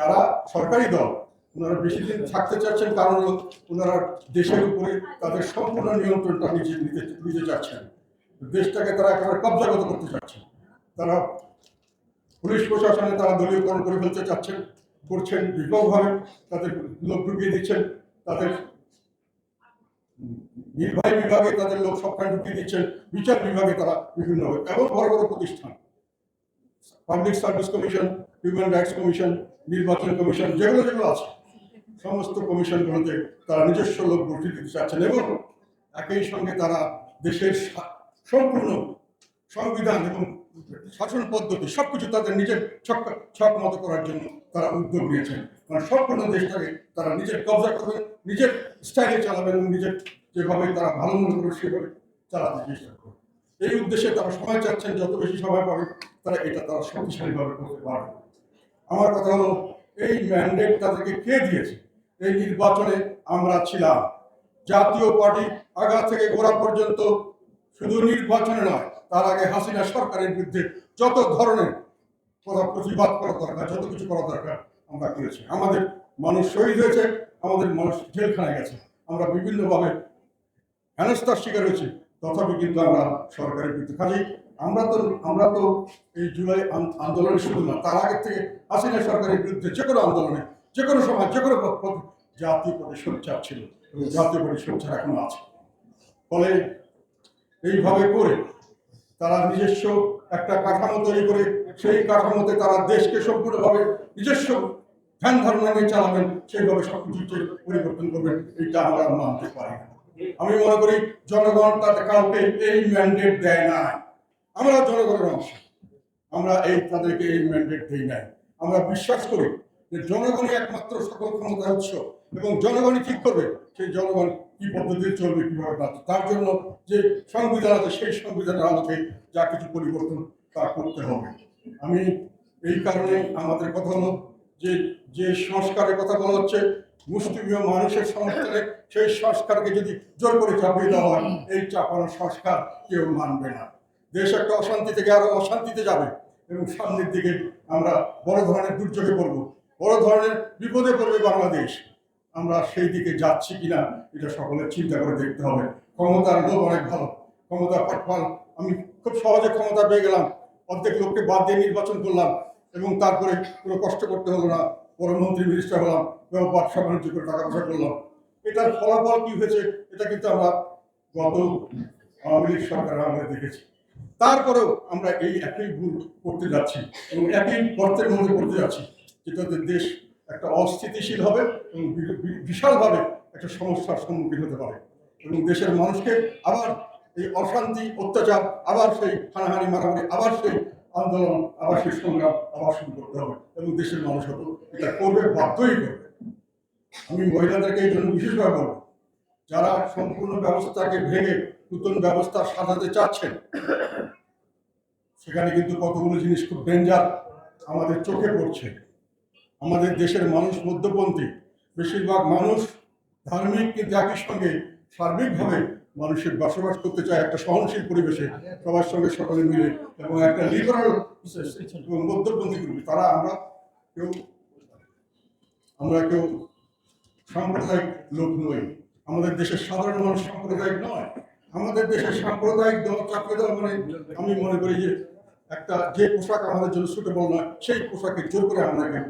যারা সরকারি দল। ওনারা বেশি দিন থাকতে চাচ্ছেন কারণ ওনারা দেশের উপরে তাদের সম্পূর্ণ নিয়ন্ত্রণটা নিজে নিতে নিতে চাচ্ছেন। দেশটাকে তারা একেবারে কবজাগত করতে চাচ্ছেন। তারা পুলিশ প্রশাসনে তারা দলীয়করণ করে ফেলতে চাচ্ছেন, করছেন ব্যাপকভাবে তাদের লোক ঢুকিয়ে দিচ্ছেন, তাদের নির্বাহী বিভাগে তাদের লোক সবখানে ঢুকিয়ে দিচ্ছেন, বিচার বিভাগে তারা বিভিন্নভাবে এমন বড় বড় প্রতিষ্ঠান। Public service commission, human rights commission নির্বাচন কমিশন যেগুলো যেগুলো আছে, সমস্ত কমিশনগুলোতে তারা নিজস্ব লোক দিতে চাচ্ছেন এবং একই সঙ্গে তারা দেশের সম্পূর্ণ সংবিধান এবং শাসন পদ্ধতি সবকিছু তাদের নিজের ছক ছক মতো করার জন্য তারা উদ্যোগ নিয়েছেন। মানে সম্পূর্ণ দেশটাকে তারা নিজের কবজা করবেন নিজের স্টাইলে চালাবেন এবং নিজের যেভাবে তারা ভালো মনে করে সেভাবে চালাতে চেষ্টা করবে। এই উদ্দেশ্যে তারা সময় চাচ্ছেন, যত বেশি সময় পাবে তারা এটা তারা শক্তিশালীভাবে করতে পারবে। আমার কথা হলো, এই ম্যান্ডেট তাদেরকে কে দিয়েছে? এই নির্বাচনে আমরা ছিলাম। জাতীয় পার্টি আগা থেকে গোড়া পর্যন্ত শুধু নির্বাচনে নয়, তার আগে হাসিনা সরকারের বিরুদ্ধে যত ধরনের প্রতিবাদ করা দরকার, যত কিছু করা দরকার আমরা করেছি। আমাদের মানুষ শহীদ হয়েছে, আমাদের মানুষ জেলখানায় গেছে। আমরা বিভিন্নভাবে হেনস্থার শিকার হয়েছি, তথাপি কিন্তু আমরা সরকারের বিরুদ্ধে। কাজেই আমরা তো আমরা তো এই জুলাই আন- আন্দোলনে শুধু না, তার আগে থেকে হাসিনা সরকারের বিরুদ্ধে যে কোনো আন্দোলনে, যে কোনো সময় যে কোনো জাতীয় পদে সোচ্চার ছিল, এবং জাতীয় পদে সোচ্চার এখনও আছে। ফলে এইভাবে করে তারা নিজস্ব একটা কাঠামো তৈরি করে, সেই কাঠামোতে তারা দেশকে সম্পূর্ণভাবে নিজস্ব ধ্যান ধারণা নিয়ে চালাবেন, সেইভাবে সবকিছু পরিবর্তন করবেন, এইটা আমরা মানতে পারি আমি মনে করি, জনগণ তাতে কাউকে এই ম্যান্ডেট দেয় না আমরা জনগণের অংশ। আমরা এই তাদেরকে এই ম্যান্ডেট দিই নাই। আমরা বিশ্বাস করি যে জনগণই একমাত্র সকল ক্ষমতার উৎস এবং জনগণই ঠিক করবে সেই জনগণ কি পদ্ধতিতে চলবে, কীভাবে না তার জন্য যে সংবিধান আছে, সেই সংবিধানের আলোকে যা কিছু পরিবর্তন তা করতে হবে। আমি এই কারণে আমাদের কথা হলো যে যে সংস্কারের কথা বলা হচ্ছে মুসলিমীয় মানুষের সংস্কারে সেই সংস্কারকে যদি জোর করে চাপিয়ে দেওয়া হয়, এই চাপানো সংস্কার কেউ মানবে না। দেশ একটা অশান্তি থেকে আরও অশান্তিতে যাবে এবং সামনের দিকে আমরা বড় ধরনের দুর্যোগে পড়ব, বড় ধরনের বিপদে পড়বে বাংলাদেশ। আমরা সেই দিকে যাচ্ছি কিনা, এটা সকলের চিন্তা করে দেখতে হবে। ক্ষমতার লোক অনেক ভালো। ক্ষমতা পাটপাল, আমি খুব সহজে ক্ষমতা পেয়ে গেলাম। অর্ধেক লোককে বাদ দিয়ে নির্বাচন করলাম এবং তারপরে কোনো কষ্ট করতে হলো না। প্রধানমন্ত্রী মিনিস্টার হলাম ব্যবসা বাণিজ্য করে টাকা পয়সা করলাম। এটার ফলাফল কি হয়েছে, এটা কিন্তু আমরা গত আওয়ামী লীগ সরকার আমরা দেখেছি। তারপরেও আমরা এই একই ভুল করতে যাচ্ছি এবং একই গর্তের মধ্যে পড়তে যাচ্ছি যেটাতে দেশ একটা অস্থিতিশীল হবে এবং বিশালভাবে একটা সমস্যার সম্মুখীন হতে পারে। এবং দেশের মানুষকে আবার এই অশান্তি, অত্যাচার, আবার সেই হানাহানি, মারামারি, আবার সেই আন্দোলন, আবার সেই সংগ্রাম, আবার শুরু করতে হবে এবং দেশের মানুষ হতো এটা করবে, বাধ্যই করবে। আমি মহিলাদেরকে এই জন্য বিশেষভাবে বলব যারা সম্পূর্ণ ব্যবস্থাকে ভেঙে নতুন ব্যবস্থা সাজাতে চাচ্ছেন, সেখানে কিন্তু কতগুলো জিনিস খুব ডেঞ্জার আমাদের চোখে পড়ছে। আমাদের দেশের মানুষ, মধ্যপন্থী, বেশিরভাগ মানুষ ধার্মিক কিন্তু একই সঙ্গে সার্বিকভাবে মানুষের বসবাস করতে চায় একটা সহনশীল পরিবেশে, সবার সঙ্গে সকলে মিলে এবং একটা লিবারাল এবং মধ্যপন্থী গ্রুপ তারা আমরা কেউ আমরা কেউ সাম্প্রদায়িক লোক নই। আমাদের দেশের সাধারণ মানুষ সাম্প্রদায়িক নয়। আমাদের দেশের সাম্প্রদায়িক দল চাকরি দল মানে আমি মনে করি যে একটা যে পোশাক আমাদের জন্য সুটেবল নয়, সেই পোশাকে জোর করে আমাদেরকে